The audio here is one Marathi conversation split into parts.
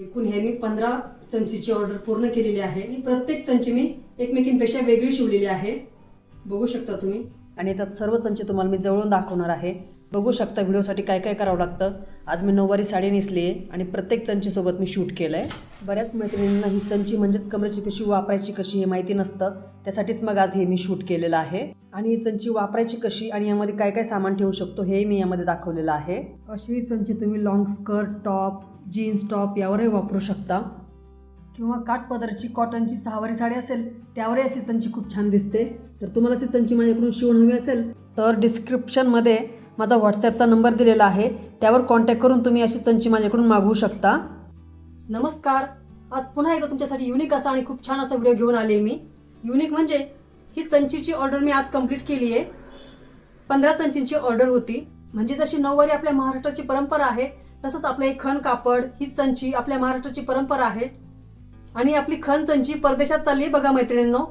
एकूण हे मी पंधरा चंचीची ऑर्डर पूर्ण केलेली आहे. आणि प्रत्येक चंची मी एकमेकींपेक्षा वेगळी शिवलेली आहे. बघू शकता तुम्ही. आणि त्यात सर्व चंची तुम्हाला मी जवळून दाखवणार आहे. बघू शकता व्हिडिओसाठी काय काय करावं लागतं. आज मी नऊवारी साडी नेसली आहे आणि प्रत्येक चंचीसोबत मी शूट केलं आहे बऱ्याच मैत्रिणींना ही चंची म्हणजेच कमरेची पिशवी वापरायची कशी हे माहिती नसतं. त्यासाठीच मग आज हे मी शूट केलेलं आहे. आणि ही चंची वापरायची कशी आणि यामध्ये काय काय सामान ठेवू शकतो हे मी यामध्ये दाखवलेलं आहे. अशी चंची तुम्ही long skirt top jeans top यावरही वापरू शकता. किंवा काठपदरची कॉटनची सहावारी साडी असेल त्यावरही अशी संची खूप छान दिसते. तर तुम्हाला अशी संची माझ्याकडून शिवून हवी असेल तर डिस्क्रिप्शनमध्ये माझा व्हॉट्सॲपचा नंबर दिलेला आहे. त्यावर कॉन्टॅक्ट करून तुम्ही अशी संची माझ्याकडून मागवू शकता. नमस्कार. आज पुन्हा एकदा तुमच्यासाठी युनिक असा आणि खूप छान असा व्हिडिओ घेऊन आले मी. युनिक म्हणजे ही चंचीची ऑर्डर मी आज कंप्लीट केली आहे पंधरा चंचींची ऑर्डर होती. म्हणजे जशी नऊवारी आपल्या महाराष्ट्राची परंपरा आहे तसंच आपलं हे खण कापड ही चंची आपल्या महाराष्ट्राची परंपरा आहे. आणि आपली खण चंची परदेशात चालली आहे बघा मैत्रिणींनो.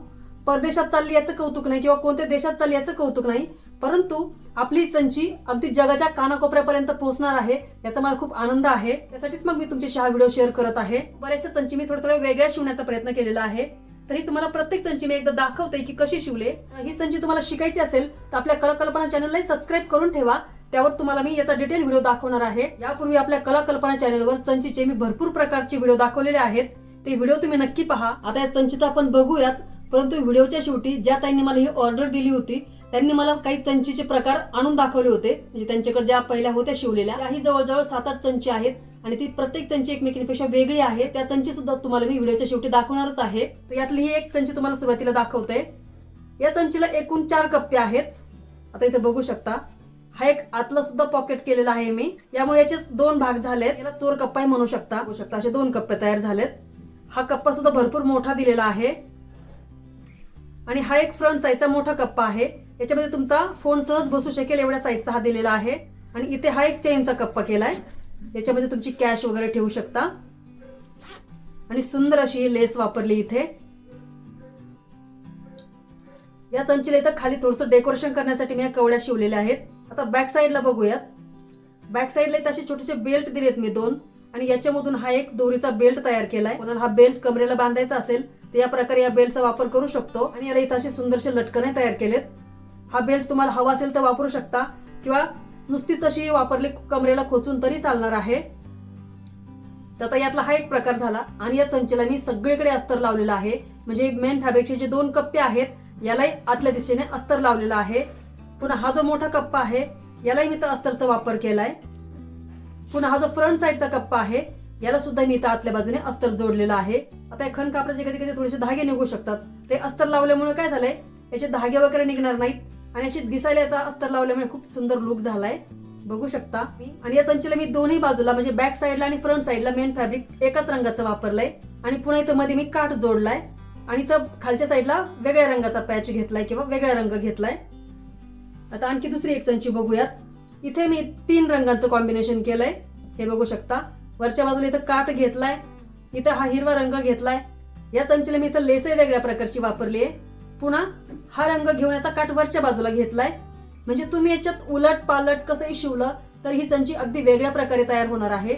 परदेशात चालली याचं कौतुक नाही किंवा कोणत्या देशात चालली याचं कौतुक नाही परंतु आपली चंची अगदी जगाच्या कानाकोपऱ्यापर्यंत पोहोचणार आहे याचा मला खूप आनंद आहे. त्यासाठीच मग मी तुमच्याशी हा व्हिडिओ शेअर करत आहे. बऱ्याचशा चंची मी थोड्या थोड्या वेगळ्या शिवण्याचा प्रयत्न केलेला आहे. तरी तुम्हाला प्रत्येक चंची मी एकदा दाखवते की कशी शिवले. ही चंची तुम्हाला शिकायची असेल तर आपल्या कलाकल्पना चॅनललाही सबस्क्राईब करून ठेवा. त्यावर तुम्हाला मी याचा डिटेल व्हिडिओ दाखवणार आहे. यापूर्वी आपल्या कलाकल्पना चॅनलवर चंचीचे मी भरपूर प्रकारचे व्हिडिओ दाखवलेले आहेत. ते व्हिडिओ तुम्ही नक्की पहा. आता या चंचीचा आपण बघूयाच. परंतु व्हिडिओच्या शेवटी ज्या ताईंनी मला ही ऑर्डर दिली होती त्यांनी मला काही चंचीचे प्रकार आणून दाखवले होते. म्हणजे त्यांच्याकडे ज्या पहिल्या होत्या शिवलेल्या त्याही जवळजवळ सात आठ चंची आहेत. आणि ती प्रत्येक चंची एकमेकींपेक्षा वेगळी आहे. त्या चंची सुद्धा तुम्हाला मी व्हिडिओच्या शेवटी दाखवणारच आहे. तर यातली ही एक चंची तुम्हाला सुरुवातीला दाखवते. या चंचीला एकूण चार कप्पे आहेत. आता इथे बघू शकता. हा एक आतला सुद्धा पॉकेट केलेला आहे मी. यामुळे याचे दोन भाग झालेत. याला चोर कप्पाही म्हणू शकता. होऊ शकता. असे दोन कप्पे तयार झालेत. हा कप्पा सुद्धा भरपूर मोठा दिलेला आहे. आणि हा एक फ्रंट साईजचा मोठा कप्पा आहे. याच्यामध्ये तुमचा फोन सहज बसू शकेल एवढ्या साईजचा हा दिलेला आहे. आणि इथे हा एक चेनचा कप्पा केलाय. याच्यामध्ये तुमची कॅश वगैरे ठेवू शकता. आणि सुंदर अशी ही लेस वापरली इथे. या चंचीला इथं खाली थोडंसं डेकोरेशन करण्यासाठी मी या कवड्या शिवलेल्या आहेत. आता बॅक साईडला बघूयात. बॅक साईडला तसे असे छोटेसे बेल्ट दिलेत मी दोन. आणि याच्यामधून हा एक दोरीचा बेल्ट तयार केलाय. कोणाला हा बेल्ट कमरेला बांधायचा असेल तर या प्रकारे या बेल्टचा वापर करू शकतो. आणि याला इथं असे सुंदरसे लटकणे तयार केलेत. हा बेल्ट तुम्हाला हवा असेल तर वापरू शकता. किंवा नुसतीच अशी वापरली कमरेला खोचून तरी चालणार आहे. तर आता यातला हा एक प्रकार झाला. आणि या चंचेला मी सगळीकडे अस्तर लावलेला आहे. म्हणजे मेन फॅब्रिकचे जे दोन कप्पे आहेत यालाही आतल्या दिशेने अस्तर लावलेला आहे. पुन्हा हा जो मोठा कप्पा आहे यालाही मी तर अस्तरचा वापर केलाय. पुन्हा हा जो फ्रंट साईडचा कप्पा आहे याला सुद्धा मी इथं आतल्या बाजूने अस्तर जोडलेला आहे. आता खण कापडाचे कधी कधी थोडेसे धागे निघू शकतात. ते अस्तर लावल्यामुळे काय झालंय याचे धागे वगैरे निघणार नाहीत आणि अशी दिसायला याचा अस्तर लावल्यामुळे खूप सुंदर लुक झालाय. बघू शकता. मी आणि या चंचीला मी दोन्ही बाजूला म्हणजे बॅक साईडला आणि फ्रंट साईडला मेन फॅब्रिक एकाच रंगाचा वापरलाय. आणि पुन्हा इथं मध्ये मी काठ जोडलाय. आणि इथं खालच्या साईडला वेगळ्या रंगाचा पॅच घेतलाय किंवा वेगळा रंग घेतलाय. आता आणखी दुसरी एक चंची बघूयात. इथे मी तीन रंगांचं कॉम्बिनेशन केलंय. हे बघू शकता. वरच्या बाजूला इथं काठ घेतलाय. इथं हा हिरवा रंग घेतलाय. या चंचीला मी इथं लेसही वेगळ्या प्रकारची वापरली आहे. पुन्हा हा रंग घेऊन याचा काठ वरच्या बाजूला घेतलाय. म्हणजे तुम्ही याच्यात उलट पालट कसंही शिवलं तर ही चंची अगदी वेगळ्या प्रकारे तयार होणार आहे.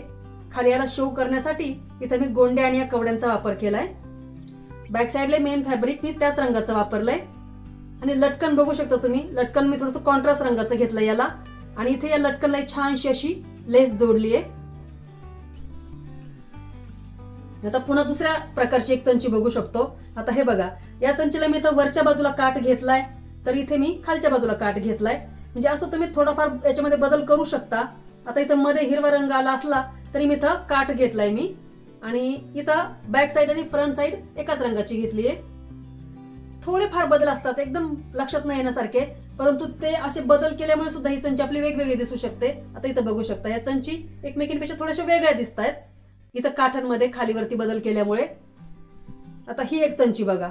खाली याला शो करण्यासाठी इथं मी गोंड्या आणि या कवड्यांचा वापर केलाय. बॅक साईडला मेन फॅब्रिक मी त्याच रंगाचं वापरलंय. आणि लटकन बघू शकता तुम्ही. लटकन मी थोडंसं कॉन्ट्रास्ट रंगाचं घेतलं याला. आणि इथे या लटकनला एक छानशी अशी लेस जोडली आहे. आता पुन्हा दुसऱ्या प्रकारची एक चंची बघू शकतो. आता हे बघा या चंचीला मी इथं वरच्या बाजूला काठ घेतलाय तर इथे मी खालच्या बाजूला काठ घेतलाय. म्हणजे असं तुम्ही थोडाफार याच्यामध्ये बदल करू शकता. आता इथं मध्ये हिरवा रंग आला असला तरी मी इथं काठ घेतलाय मी. आणि इथं बॅक साईड आणि फ्रंट साईड एकाच रंगाची घेतली आहे. थोडेफार बदल असतात एकदम लक्षात नाही येण्यासारखे. परंतु ते असे बदल केल्यामुळे सुद्धा ही चंची आपली वेगवेगळी दिसू शकते. आता इथं बघू शकता या चंची एकमेकींपेक्षा थोड्याशा वेगळ्या दिसत आहेत इथं काठांमध्ये खालीवरती बदल केल्यामुळे. आता ही एक चंची बघा.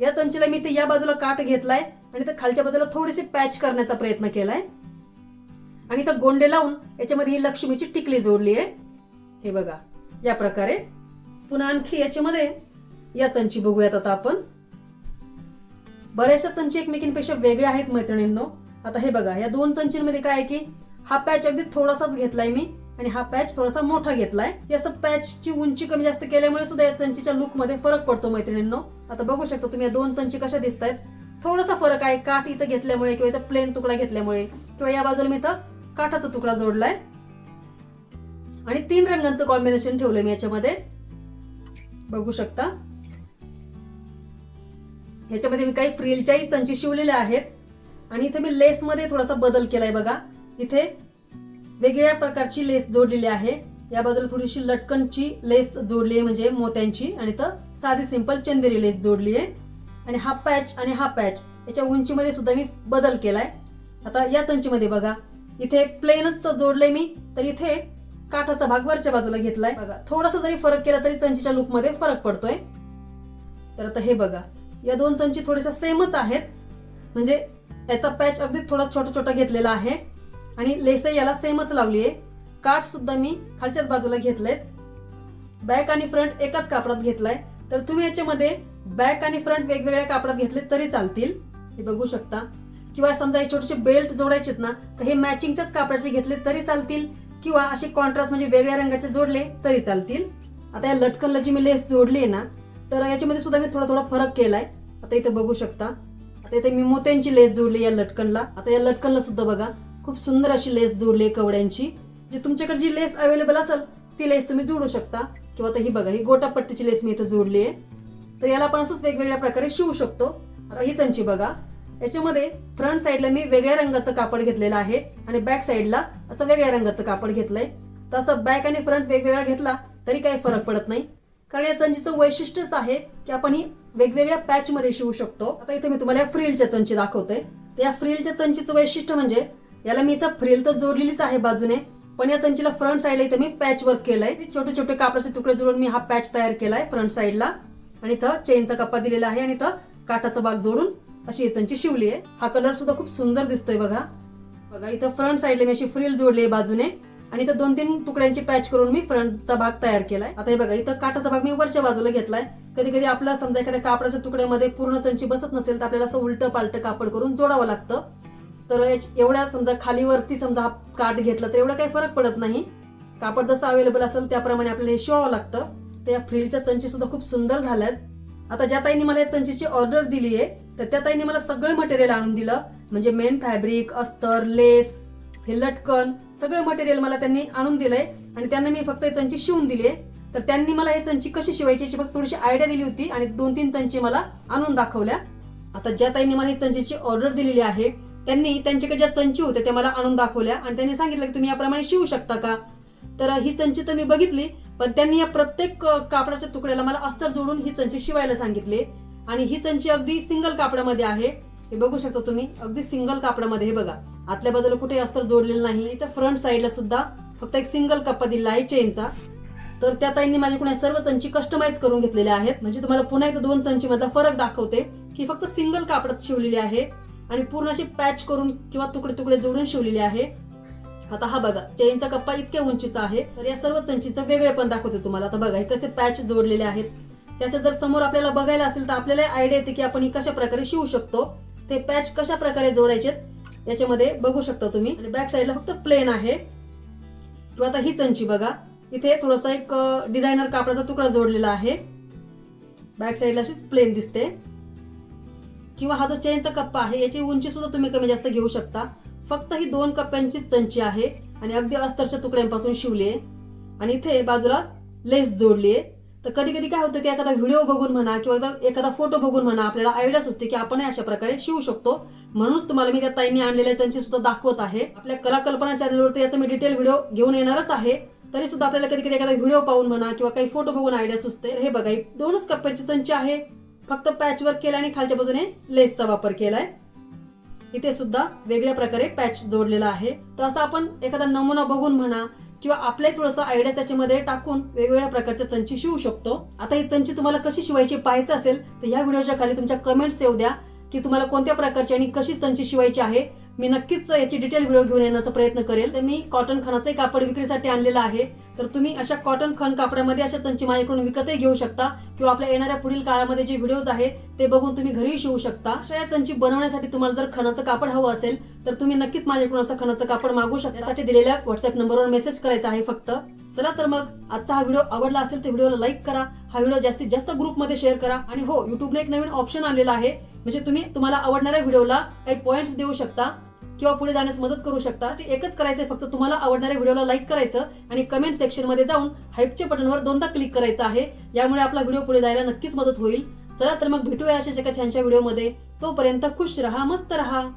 या चंचीला मी ते या बाजूला काठ घेतलाय आणि इथं खालच्या बाजूला थोडीशी पॅच करण्याचा प्रयत्न केलाय. आणि इथं गोंडे लावून याच्यामध्ये ही लक्ष्मीची टिकली जोडली आहे. हे बघा या प्रकारे. पुन्हा आणखी याच्यामध्ये या चंची बघूयात आता आपण. बऱ्याचशा चंची एकमेकींपेक्षा वेगळ्या आहेत मैत्रिणींनो. आता हे बघा या दोन चंचींमध्ये काय आहे की हा पॅच अगदी थोडासाच घेतलाय मी आणि हा पॅच थोडासा मोठा घेतलाय. या असं पॅचची उंची कमी जास्त केल्यामुळे सुद्धा या चंचीच्या लुकमध्ये फरक पडतो मैत्रिणींनो. आता बघू शकता तुम्ही या दोन चंची कशा दिसत आहेत थोडासा फरक आहे काठ इथं घेतल्यामुळे किंवा इथं प्लेन तुकडा घेतल्यामुळे किंवा या बाजूला मी इथं काठाचा तुकडा जोडलाय. आणि तीन रंगांचं कॉम्बिनेशन ठेवलंय मी याच्यामध्ये. बघू शकता. ह्याच्यामध्ये मी काही फ्रिलच्याही चंची शिवलेल्या आहेत. आणि इथे मी लेसमध्ये थोडासा बदल केलाय बघा. इथे वेगवेगळ्या प्रकारची लेस जोडलेली आहे. या बाजूला थोडीशी लटकनची लेस जोडली आहे म्हणजे मोत्यांची. आणि तर साधी सिंपल चंदेरी लेस जोडली आहे आणि हा पॅच आणि हा पॅच याच्या उंचीमध्ये सुद्धा मी बदल केलाय. आता या चंचीमध्ये बघा. इथे प्लेनच जोडले मी तर इथे काठाचा भाग वरच्या बाजूला घेतलाय. बघा थोडासा जरी फरक केला तरी चंचीच्या लुकमध्ये फरक पडतोय. तर आता हे बघा. या दोन चंची थोड्याशा सेमच आहेत. म्हणजे याचा पॅच अगदी थोडा छोटा छोटा घेतलेला आहे. आणि लेसही याला सेमच लावली आहे. काठ सुद्धा मी खालच्याच बाजूला घेतलेत. बॅक आणि फ्रंट एकाच कापडात घेतलाय. तर तुम्ही याच्यामध्ये बॅक आणि फ्रंट वेगवेगळ्या कापडात घेतले तरी चालतील. हे बघू शकता. किंवा समजा हे छोटेसे बेल्ट जोडायचेत ना तर हे मॅचिंगच्याच कापडाचे घेतले तरी चालतील. किंवा असे कॉन्ट्रास्ट म्हणजे वेगळ्या रंगाचे जोडले तरी चालतील. आता या लटकनला जी मी लेस जोडली आहे ना तर याच्यामध्ये सुद्धा मी थोडा थोडा फरक केलाय. आता इथे बघू शकता. आता इथे मी मोत्यांची लेस जोडली या लटकनला. आता या लटकनला सुद्धा बघा. खूप सुंदर अशी लेस जोडली आहे कवड्यांची. म्हणजे तुमच्याकडे जी लेस अवेलेबल असेल ती लेस तुम्ही जोडू शकता. किंवा आता ही बघा ही गोटापट्टीची लेस मी इथं जोडली आहे. तर याला आपण असंच वेगवेगळ्या प्रकारे शिवू शकतो. आता ही चंची बघा. याच्यामध्ये फ्रंट साईडला मी वेगळ्या रंगाचं कापड घेतलेलं आहे आणि बॅक साईडला असं वेगळ्या रंगाचं कापड घेतलंय. तर असं बॅक आणि फ्रंट वेगवेगळा घेतला तरी काही फरक पडत नाही. कारण या चंचीचं वैशिष्ट्यच आहे की आपण ही वेगवेगळ्या पॅच मध्ये शिवू शकतो. आता इथे मी तुम्हाला या फ्रिलच्या चंची दाखवते तर या फ्रिलच्या चंचीचं वैशिष्ट्य म्हणजे याला मी इथं फ्रिल तर जोडलेलीच आहे बाजूने पण या चंचीला फ्रंट साईडला इथं मी पॅच वर्क केलंय. छोटे छोटे कापडाचे तुकडे जोडून मी हा पॅच तयार केलाय फ्रंट साईडला आणि इथं चेनचा कप्पा दिलेला आहे आणि इथं काटाचा भाग जोडून अशी ही चंची शिवली आहे हा कलर सुद्धा खूप सुंदर दिसतोय बघा. बघा इथं फ्रंट साईडला मी अशी फ्रिल जोडली आहे बाजूने. आणि इथं दोन तीन तुकड्यांची पॅच करून मी फ्रंटचा भाग तयार केलाय. आता हे बघा इथं काटाचा भाग मी वरच्या बाजूला घेतलाय. कधी कधी आपला समजा एखाद्या कापडाच्या तुकड्यामध्ये पूर्ण चंची बसत नसेल तर आपल्याला असं उलटं पालटं कापड करून जोडावं लागतं. तर एवढ्या समजा खालीवरती समजा हा काठ घेतला तर एवढा काही फरक पडत नाही. कापड जसं अवेलेबल असेल त्याप्रमाणे आपल्याला हे शिवावं लागतं. तर या फ्रिलच्या चंची सुद्धा खूप सुंदर झाल्यात. आता ज्या ताईने मला या चंचीची ऑर्डर दिली आहे तर त्या ताईने मला सगळं मटेरियल आणून दिलं. म्हणजे मेन फॅब्रिक अस्तर लेस हे लटकन सगळं मटेरियल मला त्यांनी आणून दिलंय. आणि त्यांना मी फक्त चंची शिवून दिली तर त्यांनी मला हे चंची कशी शिवायची याची फक्त थोडीशी आयडिया दिली होती आणि दोन तीन चंची मला आणून दाखवल्या. आता ज्या ताईंनी मला ही चंचीची ऑर्डर दिलेली आहे त्यांनी त्यांच्याकडे ज्या चंची होत्या त्या मला आणून दाखवल्या आणि त्यांनी सांगितलं की तुम्ही याप्रमाणे शिवू शकता का? तर ही चंची तर मी बघितली पण त्यांनी या प्रत्येक कापडाच्या तुकड्याला मला अस्तर जोडून ही चंची शिवायला सांगितली. आणि ही चंची अगदी सिंगल कापडामध्ये आहे. हे बघू शकता तुम्ही अगदी सिंगल कापडामध्ये. हे बघा आतल्या बाजूला कुठे अस्तर जोडलेलं नाही इथं फ्रंट साईडला सुद्धा फक्त एक सिंगल कप्पा दिला आहे चेनचा तर त्या ताईंनी माझ्याकडून सर्व चंची कस्टमाइज करून घेतलेल्या आहेत. म्हणजे तुम्हाला पुन्हा एकदा दोन चंची मधला फरक दाखवते की फक्त सिंगल कापडात शिवलेली आहे आणि पूर्ण अशी पॅच करून किंवा तुकडे तुकडे जोडून शिवलेली आहे. आता हा बघा चेनचा कप्पा इतक्या उंचीचा आहे तर या सर्व चंचीचं वेगळे पण दाखवते तुम्हाला. आता बघा हे कसे पॅच जोडलेले आहेत. त्याचे जर समोर आपल्याला बघायला असेल तर आपल्याला आयडिया येते की आपण ही कशा प्रकारे शिवू शकतो. ते पॅच कशा प्रकारे जोडायचे याच्यामध्ये बघू शकता तुम्ही. आणि बॅक साईडला फक्त प्लेन आहे. किंवा आता ही चंची बघा. इथे थोडासा एक डिझायनर कापडाचा तुकडा जोडलेला आहे. बॅक साईडला अशीच प्लेन दिसते. किंवा हा जो चेनचा कप्पा आहे याची उंची सुद्धा तुम्ही कमी जास्त घेऊ शकता. फक्त ही दोन कप्प्यांचीच चंची आहे आणि अगदी अस्तरच्या तुकड्यांपासून शिवली आहे. आणि इथे बाजूला लेस जोडली आहे. तर कधी कधी काय होतं की एखादा व्हिडिओ बघून म्हणा किंवा एखादा फोटो बघून म्हणा आपल्याला आयडिया सुचते की आपण अशा प्रकारे शिवू शकतो. म्हणूनच तुम्हाला मी त्या ताईंनी आणलेल्या चंची सुद्धा दाखवत आहे. आपल्या कला कल्पना चॅनलवरती याचा मी डिटेल व्हिडिओ घेऊन येणारच आहे. तरी सुद्धा आपल्याला कधी कधी एखादा व्हिडिओ पाहून म्हणा किंवा काही फोटो बघून आयडिया सुचते. हे बघा ही दोनच कप्प्याची चंची आहे. फक्त पॅच वर्क केला आणि खालच्या बाजूने लेसचा वापर केलाय. इथे सुद्धा वेगळ्या प्रकारे पॅच जोडलेला आहे. तर असं आपण एखादा नमुना बघून म्हणा किंवा आपले थोडंसं आयडिया त्याच्यामध्ये टाकून वेगवेगळ्या प्रकारच्या चंची शिवू शकतो. आता ही चंची तुम्हाला कशी शिवायची पाहायचं असेल तर या व्हिडिओच्या खाली तुमच्या कमेंट्स येऊ द्या की तुम्हाला कोणत्या प्रकारची आणि कशी चंची शिवायची आहे. मी नक्कीच याची डिटेल व्हिडिओ घेऊन येण्याचा प्रयत्न करेल. तर मी कॉटन खणाचे कापड विक्रीसाठी आणलेलं आहे. तर तुम्ही अशा कॉटन खण कापडामध्ये अशा चंची माझ्याकडून विकतही घेऊ शकता किंवा आपल्या येणाऱ्या पुढील काळामध्ये जे व्हिडिओज आहेत ते बघून तुम्ही घरीही शिवू शकता. अशा या चंची बनवण्यासाठी तुम्हाला जर खणाचं कापड हवं असेल तर तुम्ही नक्कीच माझ्याकडून असं खणाचं कापड मागू शकता. यासाठी दिलेल्या व्हॉट्सअप नंबरवर मेसेज करायचा आहे फक्त. चला तर मग आजचा हा व्हिडिओ आवडला असेल तर व्हिडिओला लाईक करा. हा व्हिडिओ जास्तीत जास्त ग्रुपमध्ये शेअर करा. आणि हो युट्यूबने एक नवीन ऑप्शन आणलेला आहे. म्हणजे तुम्ही तुम्हाला आवडणाऱ्या व्हिडिओला काही पॉईंट्स देऊ शकता. किंवा पुढे जाण्यास मदत करू शकता. ते एकच करायचं फक्त तुम्हाला आवडणाऱ्या व्हिडिओला लाईक करायचं आणि कमेंट सेक्शनमध्ये जाऊन हाईपच्या बटनवर दोनदा क्लिक करायचं आहे. यामुळे आपला व्हिडिओ पुढे जायला नक्कीच मदत होईल. चला तर मग भेटूया अशाच एका छानशा व्हिडिओमध्ये. तोपर्यंत खुश रहा मस्त रहा.